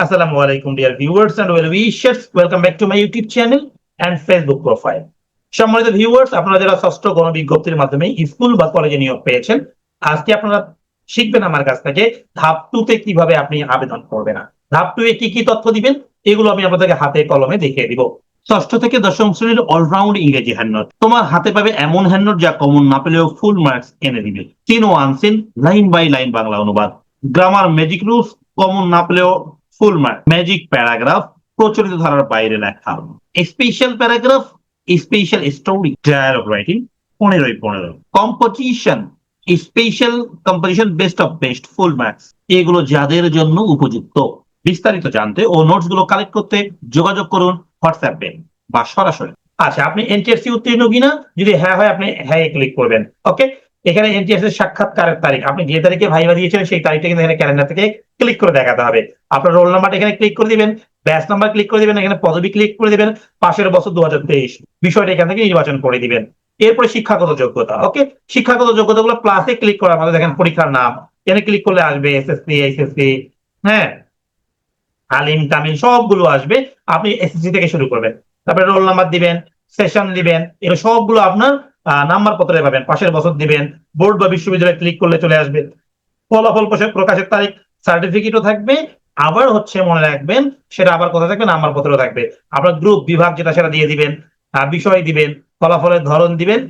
Assalamu alaikum, dear viewers and well wishers. Welcome back to my YouTube channel and Facebook profile. সম্মানিত viewers আপনারা যারা ষষ্ঠ গণবিজ্ঞপ্তির মাধ্যমে school বা কলেজে নিয়োগ পেয়েছেন আজকে আপনারা শিখবেন আমার কাছ থেকে ধাপ টু তে কীভাবে আপনি আবেদন করবেন। ধাপ টু এ কি কি তথ্য দিবেন এগুলো আমি আপনাদেরকে হাতে কলমে দেখিয়ে দিব। ষষ্ঠ থেকে দশম শ্রেণির অলরাউন্ড ইংরেজি হ্যান্ডনোট তোমার হাতে পাবে এমন হ্যান্ডনোট যা কমন না পেলেও ফুল মার্কস এনে দিবে। তিন ও unseen line by line Bangla অনুবাদ। গ্রামার ম্যাজিক রুলস কমন না পেলেও ফুল মার্ক ম্যাজিক প্যারাগ্রাফ প্রচলিত ধারার বাইরে লেখা। Special paragraph special story dialogue writing পনেরোই পনেরো। Composition special composition best of best full marks এগুলো যাদের জন্য উপযুক্ত। বিস্তারিত জানতে ও নোটসগুলো কালেক্ট করতে যোগাযোগ করুন হোয়াটসঅ্যাপে বা সরাসরি। আচ্ছা আপনি এনটিএসসি উত্তীর্ণ কিনা? যদি হ্যাঁ হয়, আপনি হ্যাঁ ক্লিক করবেন। ওকে এখানে এনটিএস এর সাক্ষাৎকারের তারিখ। আপনি যে তারিখে ভাইবা দিয়েছেন সেই তারিখটা কিন্তু এখানে ক্যালেন্ডার থেকে ক্লিক করে দেখাতে হবে। আপনার রোল নাম্বারটা এখানে ক্লিক করে দিবেন ব্যাচ নাম্বার ক্লিক করে দিবেন, এখানে পদবি ক্লিক করে দিবেন, পাশের বছর দু হাজার তেইশ। বিষয়টা এখান থেকে নির্বাচন করে দিবেন। এরপরে শিক্ষাগত যোগ্যতা ওকে শিক্ষাগত যোগ্যতা গুলো প্লাসে ক্লিক করার মধ্যে দেখেন পরীক্ষার নাম। এখানে ক্লিক করলে আসবে এসএসসি এইচএসসি হ্যাঁ? আলিম তামিল সবগুলো আসবে, আপনি এসএসসি থেকে শুরু করবেন। তারপরে রোল নাম্বার দিবেন সেশন দিবেন এগুলো সবগুলো আপনার নাম্বার পত্রে পাবেন, পাশের বছর দিবেন, বোর্ড বা বিশ্ববিদ্যালয়ে ক্লিক করলে চলে আসবে। ফলাফল প্রকাশ- প্রকাশের তারিখ সার্টিফিকেটও থাকবে, আবার হচ্ছে মনে রাখবেন, সেটা আবার কোথায় থাকবে? নাম্বার পত্র থাকবে। আপনার গ্রুপ বিভাগ যেটা, সেটা দিয়ে দিবেন বিষয় দিবেন, ফলাফলের ধরন দিবেন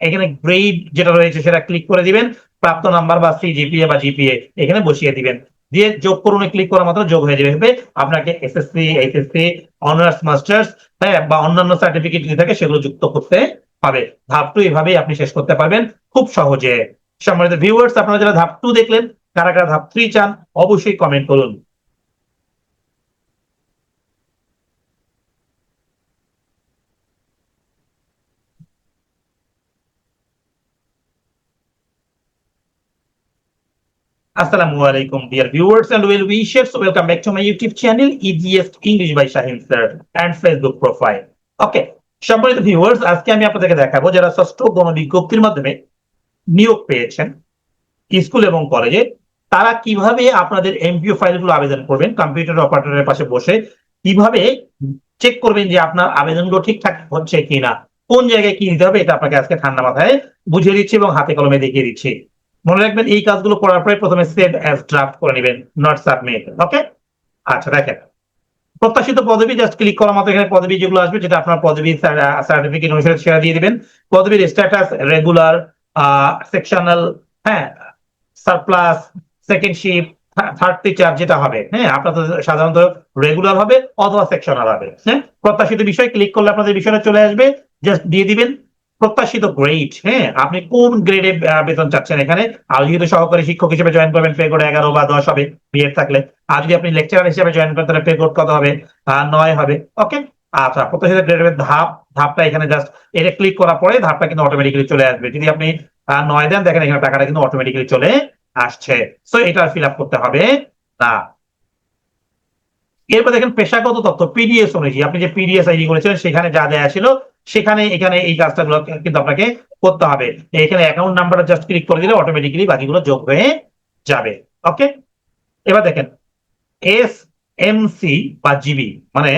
এখানে গ্রেড যেটা রয়েছে, সেটা ক্লিক করে দিবেন, প্রাপ্ত নাম্বার বা সি জিপিএ বা জিপিএ এখানে বসিয়ে দিবেন। দিয়ে যোগ করুন ক্লিক করা মাত্র যোগ হয়ে যাবে। আপনাকে এসএসসি এইচএসসি অনার্স মাস্টার্স হ্যাঁ বা অন্যান্য সার্টিফিকেট যদি থাকে, সেগুলো যুক্ত করতে হবে ধাপ টু এভাবেই আপনি শেষ করতে পারবেন খুব সহজে। সম্মানিত ভিউয়ার্স আপনারা যারা ধাপ টু দেখলেন, কারা কারা ধাপ থ্রি চান, অবশ্যই কমেন্ট করুন। আসসালামু আলাইকুম dear viewers and well wishes welcome back to my YouTube channel easiest English by Shahin sir and Facebook profile okay সম্মানিত ভিউয়ার্স আজকে আমি আপনাদেরকে দেখাবো যারা ষষ্ঠ গণবিজ্ঞপ্তির মাধ্যমে নিয়োগ পেয়েছেন স্কুল এবং কলেজে, তারা কীভাবে আপনাদের এমপিও ফাইলগুলো আবেদন করবেন কম্পিউটার অপারেটরের পাশে বসে কীভাবে চেক করবেন যে আপনার আবেদনগুলো ঠিকঠাক হচ্ছে কিনা, কোন জায়গায় কি নিতে হবে, এটা আপনাকে আজকে ঠান্ডা মাথায় বুঝিয়ে দিচ্ছি এবং হাতে কলমে দেখিয়ে দিচ্ছি। মনে রাখবেন, এই কাজগুলো করার পরে প্রথমে সেভ অ্যাজ ড্রাফট করে নেবেন নট সাবমিট ওকে আচ্ছা দেখেন। প্রত্যাশিত পদবি জাস্ট ক্লিক করা মাত্র এখানে পদবি যেগুলো আসবে, যেটা আপনার পদবি সার্টিফিকেট অনুসারে সেটা দিয়ে দিবেন। পদবির স্ট্যাটাস রেগুলার সেকশনাল হ্যাঁ surplus second ship third teacher যেটা হবে হ্যাঁ আপনাদের সাধারণত রেগুলার হবে অথবা সেকশনাল হবে হ্যাঁ। প্রত্যাশিত বিষয় ক্লিক করলে আপনাদের বিষয়টা চলে আসবে জাস্ট দিয়ে দিবেন। প্রত্যাশিত গ্রেড হ্যাঁ? আপনি কোন গ্রেডে বেতন চাচ্ছেন এখানে? আর যেহেতু সহকারী শিক্ষক হিসেবে জয়েন করবেন পে কোড এগারো বা দশ হবে বিএড থাকলে। আর যদি আপনি লেকচারার হিসেবে জয়েন করেন, তাহলে পে কোড কত হবে? নয় হবে ওকে আচ্ছা প্রত্যাশিত গ্রেডের ধাপ, ধাপটা এখানে জাস্ট এটা ক্লিক করার পরে ধাপটা কিন্তু অটোমেটিক্যালি চলে আসবে। যদি আপনি নয় দেন, দেখেন এখানে টাকাটা কিন্তু অটোমেটিক্যালি চলে আসছে। সো এটা ফিল আপ করতে হবে। না। এরপর দেখেন পেশাগত তথ্য পিডিএস অনুযায়ী। আপনি যে পিডিএস আইডি করেছিলেন, সেখানে যা দেয়া ছিল সেখানে এখানে এই কাজটা গুলো কিন্তু আপনাকে করতে হবে। এখানে অ্যাকাউন্ট নাম্বারটা জাস্ট ক্লিক করে দিলে অটোমেটিক্যালি বাকিগুলো যোগ হয়ে যাবে। ওকে এবার দেখেন এস এম সি বা জিবি মানে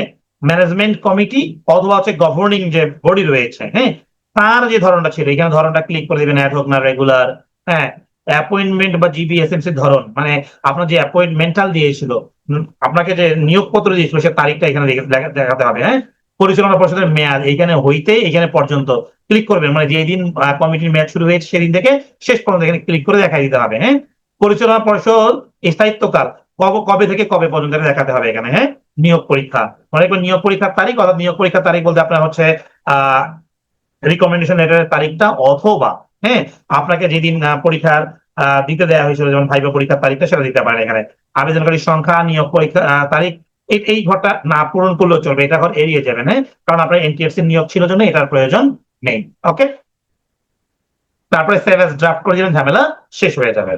ম্যানেজমেন্ট কমিটি অথবা হচ্ছে গভর্নিং যে বডি রয়েছে হ্যাঁ? তার যে ধরনটা ছিল, এখানে ধরনটা ক্লিক করে দিবেন অ্যাড হোক না রেগুলার হ্যাঁ? অ্যাপয়েন্টমেন্ট বা জিবি এস এসএমসি ধরন মানে আপনার যে অ্যাপয়েন্টমেন্টাল দিয়েছিল, আপনাকে যে নিয়োগপত্র দিয়েছিল, সে তারিখটা এখানে দেখা- দেখা- দেখাতে হবে হ্যাঁ? পরিচালনা পরিষদের মেয়াদ এখানে হইতে এখানে পর্যন্ত ক্লিক করবেন। মানে যেদিন কমিটির মেয়াদ শুরু হয়েছে সেদিন থেকে শেষ পর্যন্ত এখানে ক্লিক করে দেখা দিতে হবে হ্যাঁ? পরিচালনা পরিষদ স্থায়িত্বকাল কবে কবে থেকে কবে পর্যন্ত দেখাতে হবে এখানে হ্যাঁ? নিয়োগ পরীক্ষা। মনে নিয়োগ পরীক্ষার তারিখ, অর্থাৎ নিয়োগ পরীক্ষার তারিখ বলতে আপনার হচ্ছে, আহ রিকমেন্ডেশন লেটারের তারিখটা অথবা হ্যাঁ? আপনাকে যেদিন পরীক্ষার দিতে দেওয়া হয়েছিল, যেমন ভাইবা পরীক্ষার তারিখটা সেটা দিতে পারেন এখানে। আবেদনকারী সংখ্যা, নিয়োগ পরীক্ষা তারিখ এই ঘরটা না পূরণ করলেও চলবে, এটা ঘর এড়িয়ে যাবেন হ্যাঁ? কারণ আপনার এনটিএফসি নিয়োগ ছিল জন্য, এটার প্রয়োজন নেই ওকে তারপরে সেভ ড্রাফট করে দিলেন ঝামেলা শেষ হয়ে যাবে।